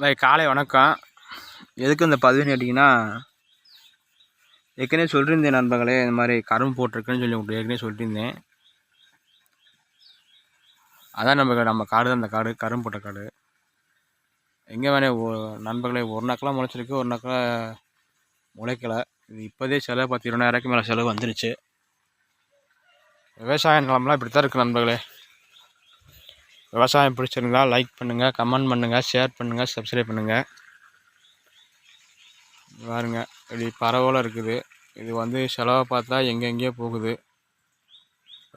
பாய் காலை வணக்கம். எதுக்கு இந்த பதிவுன்னு கேட்டிங்கன்னா ஏற்கனவே சொல்லியிருந்தேன் நண்பர்களே இந்த மாதிரி கரும்பு போட்டிருக்குன்னு சொல்லி உங்களுக்கு ஏற்கனவே சொல்லியிருந்தேன். அதான் நம்ம நம்ம காடு தான் அந்த காடு கரும்பு போட்ட காடு. எங்கே வேணே நண்பர்களே ஒரு நாக்கெலாம் முளைச்சிருக்கு ஒரு நாக்கில் முளைக்கலை. இது இப்போதே செலவு பத்து இருபதாயிரக்கு மேலே செலவு வந்துருச்சு. விவசாய நிலம்லாம் இப்படி தான் இருக்குது நண்பர்களே. விவசாயம் பிடிச்சிருந்தா லைக் பண்ணுங்கள் கமெண்ட் பண்ணுங்கள் ஷேர் பண்ணுங்கள் சப்ஸ்கிரைப் பண்ணுங்கள் பாருங்க இப்படி பரவலாக இருக்குது. இது வந்து செலவை பார்த்தா எங்கெங்கேயோ போகுது.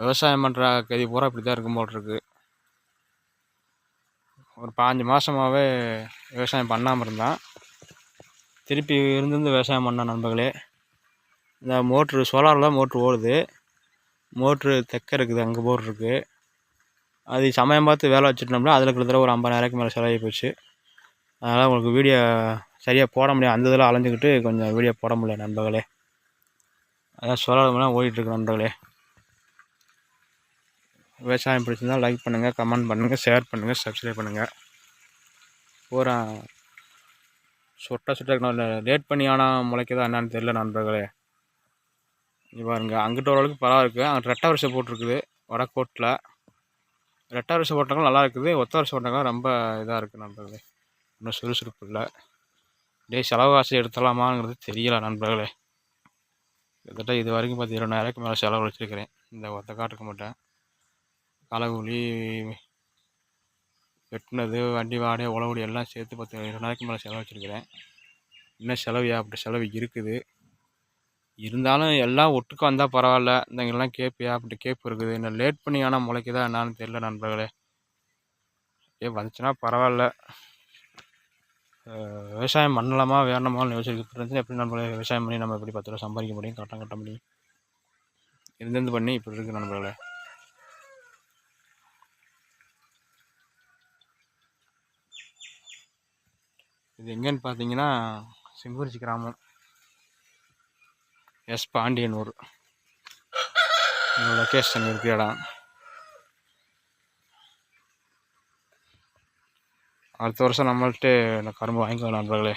விவசாயம் பண்ணுற கதி பூரா இப்படி தான் இருக்கும் போல் இருக்கு. ஒரு பாஞ்சு மாதமாகவே விவசாயம் பண்ணாமல் இருந்தான். திருப்பி இருந்திருந்து விவசாயம் பண்ண நண்பர்களே. இந்த மோட்ரு சோலாரில் மோட்ரு ஓடுது. மோட்ரு தெக்க இருக்குது அங்கே போர் இருக்குது அது சமயம் பார்த்து வேலை வச்சுட்டோம்னா அதில் கிட்டத்தட்ட ஒரு ஐம்பதாயிரக்கு மேலே செலவாகி போச்சு. அதனால் உங்களுக்கு வீடியோ சரியாக போட முடியாது. அந்த இதில் அலைஞ்சிக்கிட்டு கொஞ்சம் வீடியோ போட முடியல நண்பர்களே. அதான் சொல்லாதமெல்லாம் ஓடிட்டுருக்கு நண்பர்களே. விவசாயம் பிடிச்சிருந்தால் லைக் பண்ணுங்கள் கமெண்ட் பண்ணுங்கள் ஷேர் பண்ணுங்கள் சப்ஸ்கிரைப் பண்ணுங்கள் பூரா சொட்ட சுட்ட லேட் பண்ணி ஆனால் முளைக்குதா என்னான்னு தெரியல நண்பர்களே. இங்கே பாருங்கள் அங்கிட்ட ஓரளவுக்கு பரவாயில்ல இருக்குது அங்கே ரெட்டை வருஷம் போட்டிருக்குது வடக்கோட்டில் ரெட்டை வருஷம் போட்டாங்களும் நல்லா இருக்குது. ஒத்த வருஷம் போட்டாங்களும் ரொம்ப இதாக இருக்குது நண்பர்களே. இன்னும் சுறுசுறுப்பு இல்லை. டே செலவு காசு எடுத்துடலாமாங்கிறது தெரியல நண்பர்களே. கிட்டத்தட்ட இது வரைக்கும் பார்த்து இருபதாயிரக்கு மேலே செலவு வச்சுருக்கிறேன். இந்த ஒத்த காட்டுக்கு மட்டும். களைகூலி வெட்டினது வண்டி வாடகை உழவுடி எல்லாம் சேர்த்து பத்து இருபதாயிரக்கு மேலே செலவு வச்சுருக்கிறேன். இன்னும் செலவு அப்படி செலவு இருக்குது? இருந்தாலும் எல்லாம் ஒட்டுக்கு வந்தால் பரவாயில்ல. இந்தங்கெல்லாம் கேப்பியா? அப்படி கேப்பு இருக்குது. என்ன லேட் பண்ணி ஆனால் முளைக்குதா என்னான்னு தெரியல நண்பர்களே. ஏ வந்துச்சுன்னா பரவாயில்ல. விவசாயம் பண்ணலாமா வேணாமான்னு யோசிக்கிறது எப்படி நண்பர்களே? விவசாயம் பண்ணி நம்ம எப்படி பத்து ரூபா சம்பாதிக்க முடியும்? கட்டம் கட்ட முடியும்? இருந்திருந்து பண்ணி இப்படி இருக்குது நண்பர்களே. இது எங்கேன்னு பார்த்தீங்கன்னா செங்குறிச்சி கிராமம். எஸ் பாண்டியனூர். லொக்கேஷன் இருக்கிற இடம் அடுத்த வருஷம் நம்மள்கிட்ட கரும்பு வாங்கிக்கலாம் நண்பர்களே.